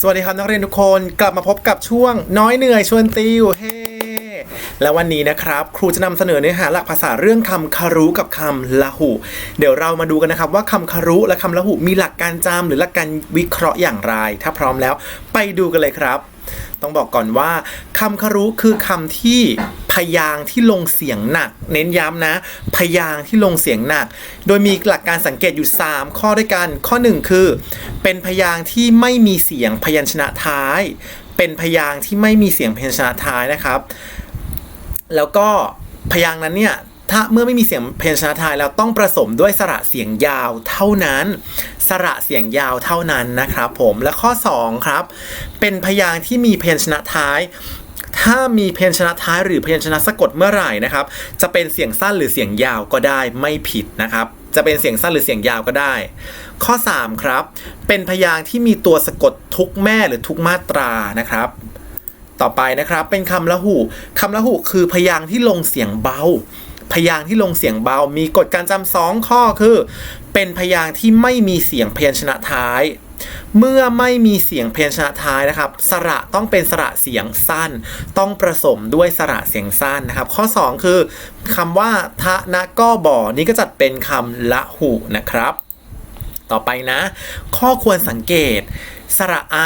สวัสดีครับนักเรียนทุกคนกลับมาพบกับช่วง น้อยเหนื่อยชวนติวเฮ้และวันนี้นะครับ ครูจะนำเสนอเนื้อหาหลักภาษาเรื่องคำคารุกับคำละหุ เดี๋ยวเรามาดูกันนะครับว่าคำคารุและคำละหุมีหลักการจำหรือหลักการวิเคราะห์อย่างไร ถ้าพร้อมแล้วไปดูกันเลยครับ ต้องบอกก่อนว่าคำคารุคือคำที่ พยางที่ลงเสียงหนัก เน้นย้ำนะ พยางที่ลงเสียงหนัก โดยมีหลักการสังเกตอยู่ 3 ข้อด้วยกัน ข้อ 1 คือ เป็นพยางที่ไม่มีเสียงพยัญชนะท้าย เป็นพยางที่ไม่มีเสียงพยัญชนะท้ายนะครับ แล้วก็พยางนั้นเนี่ยถ้าเมื่อไม่มีเสียงเพยชนะท้ายแล้วต้องผสมด้วยสระเสียงยาวเท่านั้น สระเสียงยาวเท่านั้นนะครับผมและข้อ 2 ครับ เป็นพยางที่มีเพยชนะท้าย ถ้ามีพยัญชนะท้ายหรือพยัญชนะสะกดเมื่อไหร่นะครับ จะเป็นเสียงสั้นหรือเสียงยาวก็ได้ไม่ผิดนะครับ จะเป็นเสียงสั้นหรือเสียงยาวก็ได้ ข้อ 3 ครับ เป็นพยางค์ที่มีตัวสะกดทุกแม่หรือทุกมาตรานะครับ ต่อไปนะครับเป็นคำละหูคำละหูคือพยางค์ที่ลงเสียงเบาพยางค์ที่ลงเสียงเบา มีกฎการจำสองข้อคือ เป็นพยางค์ที่ไม่มีเสียงพยัญชนะท้าย เมื่อไม่มีเสียงพยัญชนะท้ายนะครับ สระต้องเป็นสระเสียงสั้น ต้องผสมด้วยสระเสียงสั้นนะครับ ข้อ 2 คือคำว่าทะนะก็บ่อนี้ก็จัดเป็นคำละหูนะครับ ต่อไปนะ ข้อควรสังเกตสระไอ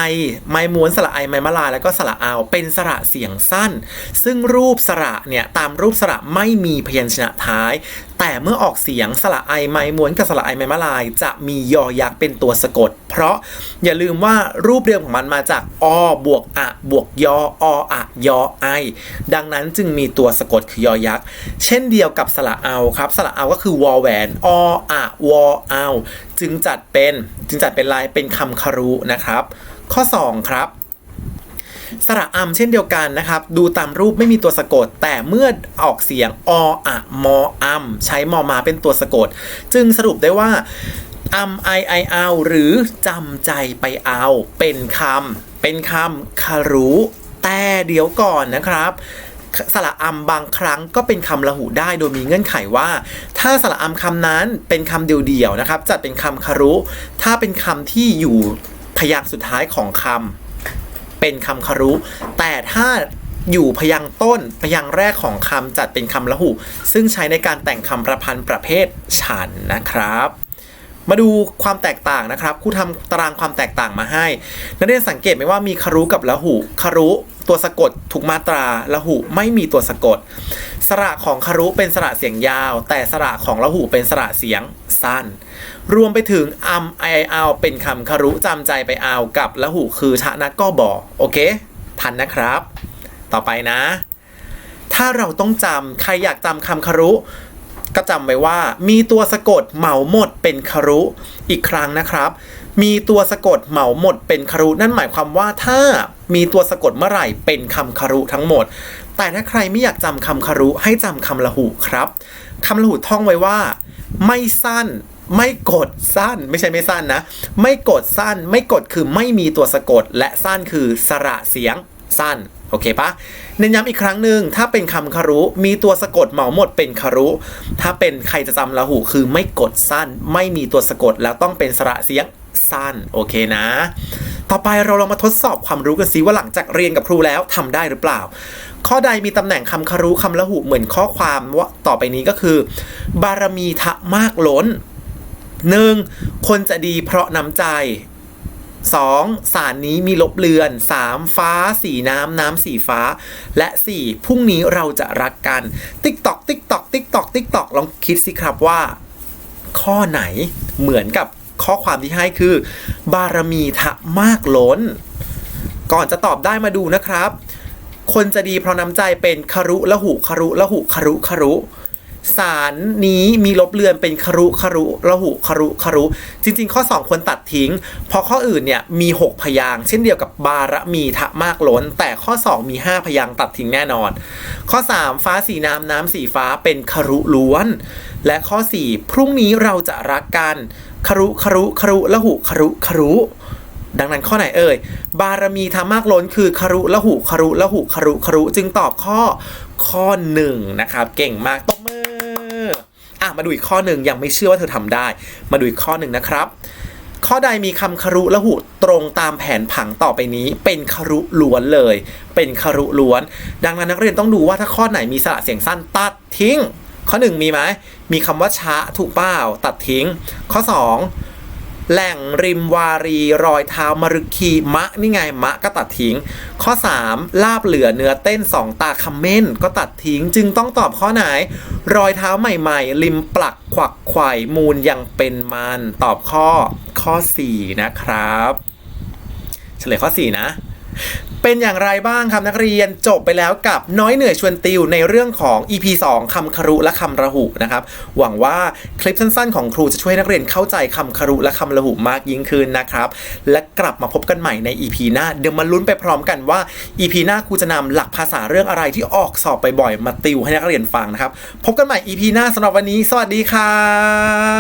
ไม้ม้วนสระไอ ไม้มะลายแล้วก็สระอาว เป็นสระเสียงสั้น ซึ่งรูปสระเนี่ยตามรูปสระไม่มีพยัญชนะท้าย แต่เมื่อออกเสียงสระไอ ไม้ม้วนกับสระไอ ไม้มะลาย จะมียอยักษ์เป็นตัวสะกด เพราะอย่าลืมว่ารูปเดิมของมันมาจากอบวกอะบวกยอออะยอไอ ดังนั้นจึงมีตัวสะกดคือยอยักษ์ เช่นเดียวกับสระเอาครับ สระเอาก็คือวอแหวนออะวอเอาจึงจัดเป็นจึงจัดเป็นลายเป็นคำคารุนะครับข้อ 2 ครับสระอัมเช่นเดียวกันนะครับ ดูตามรูปไม่มีตัวสะกด แต่เมื่อออกเสียงออะมออัมใช้มอมาเป็นตัวสะกด จึงสรุปได้ว่าอัมไอไอเอาหรือจำใจไปเอา เป็นคำเป็นคำคารุแต่เดี๋ยวก่อนนะครับสระอัมบางครั้งก็เป็นคำละหูได้โดยมีเงื่อนไขว่า ถ้าสระอัมคำนั้นเป็นคำเดียวๆนะครับจัดเป็นคำคารุ ถ้าเป็นคำที่อยู่ พยางสุดท้ายของคำเป็นคำคารุ แต่ถ้าอยู่พยางต้นพยางแรกของคำจัดเป็นคำละหูซึ่งใช้ในการแต่งคำประพันธ์ประเภทฉันนะครับมาดูความแตกต่างนะครับครูทำตารางความแตกต่างมาให้ นักเรียนสังเกตไหมว่ามีคารุกับละหุคารุ ตัวสะกดทุกมาตราละหุไม่มีตัวสะกด สระของคารุเป็นสระเสียงยาว แต่สระของละหุเป็นสระเสียงสั้น รวมไปถึงอัมไอเอาเป็นคำคารุจำใจไปเอากับละหุคือชะนะก็บอโอเค ทันนะครับ ต่อไปนะ ถ้าเราต้องจำใครอยากจำคำคารุก็จำไว้ว่ามีตัวสะกดเหมาหมดเป็นคารุอีกครั้งนะครับ มีตัวสะกดเหมาหมดเป็นคารุนั่นหมายความว่าถ้า มีตัวสะกดเมื่อไหร่เป็นคำคารุทั้งหมด แต่ถ้าใครไม่อยากจำคำคารุให้จำคำละหูครับคำละหูท่องไว้ว่า ไม่สั้นไม่กดสั้นไม่ใช่ไม่สั้นนะ ไม่กดสั้นไม่กดคือไม่มีตัวสะกด และสั้นคือสระเสียงสั้นโอเคปะเน้นย้ำอีกครั้งหนึ่งถ้าเป็นคำคารุ มีตัวสะกดเหมาหมดเป็นคารุ ถ้าเป็นใครจะจำละหูคือไม่กดสั้น ไม่มีตัวสะกดแล้วต้องเป็นสระเสียงสั้นโอเคนะ ต่อไปเราลองมาทดสอบความรู้กันซิว่าหลังจากเรียนกับครูแล้วทำได้หรือเปล่า ข้อใดมีตำแหน่งคำคารุคำละหูเหมือนข้อความว่าต่อไปนี้ก็คือ บารมีทะมากล้น 1. คนจะดีเพราะน้ำใจ 2. สารนี้มีลบเลือน 3. ฟ้า สีน้ำ น้ำสีฟ้า และ 4. พรุ่งนี้เราจะรักกัน ติ๊กตอกติ๊กตอกติ๊กตอกติ๊กตอกลองคิดสิครับว่า ข้อไหนเหมือนกับ ข้อความที่ให้คือ บารมีทะมากล้น ก่อนจะตอบได้มาดูนะครับ คนจะดีเพราะน้ำใจเป็นคารุละหุคารุละหุคารุคารุ สารนี้มีลบเลือนเป็นคารุคารุละหุคารุคารุจริง ๆ ข้อ 2 ควรตัดทิ้ง เพราะข้ออื่นเนี่ยมี 6 พยางเช่นเดียวกับบารมีทะมากล้น แต่ข้อ 2 มี 5 พยางตัดทิ้งแน่นอน ข้อ 3 ฟ้าสีน้ำน้ำสีฟ้าเป็นคารุล้วน และข้อ 4 พรุ่งนี้เราจะรักกันคารุคารุคารุละหุคารุคารุดังนั้นข้อไหนเอ่ย บารมีทำมากล้นคือคารุละหุคารุละหุคารุคารุจึงตอบข้อข้อหนึ่งนะครับ เก่งมากตบมือ อะมาดูอีกข้อหนึ่งยังไม่เชื่อว่าเธอทำได้ มาดูอีกข้อหนึ่งนะครับ ข้อใดมีคำคารุละหุตรงตามแผนผังต่อไปนี้ เป็นคารุล้วนเลย เป็นคารุล้วน ดังนั้นนักเรียนต้องดูว่าถ้าข้อไหนมีสระเสียงสั้นตัดทิ้ง ข้อหนึ่งมีไหมมีคำว่าช้าถูกเปล่าตัดทิ้ง ข้อสอง แหล่งริมวารี รอยเท้ามรุคีมะนี่ไงมะก็ตัดทิ้ง ข้อ 3 ลาบเหลือเนื้อเต้นสองตาคำเม่นก็ตัดทิ้ง จึงต้องตอบข้อไหน รอยเท้าใหม่ๆ ริมปลักขวักไข่มูลยังเป็นมันตอบข้อข้อ 4 นะครับ เฉลยข้อ 4 นะ เป็นอย่างไรบ้างครับนักเรียนจบไปแล้วกับน้อยเหนื่อยชวนติวในเรื่องของ EP 2คำคารุและคำระหุนะครับ หวังว่าคลิปสั้นๆ ของครูจะช่วยนักเรียนเข้าใจคำคารุและคำระหุมากยิ่งขึ้นนะครับ และกลับมาพบกันใหม่ใน EP หน้า เดี๋ยวมาลุ้นไปพร้อมกันว่า EP หน้าครูจะนำหลักภาษาเรื่องอะไรที่ออกสอบบ่อยๆมาติวให้นักเรียนฟังนะครับ พบกันใหม่ EP หน้าสำหรับวันนี้ สวัสดีครับ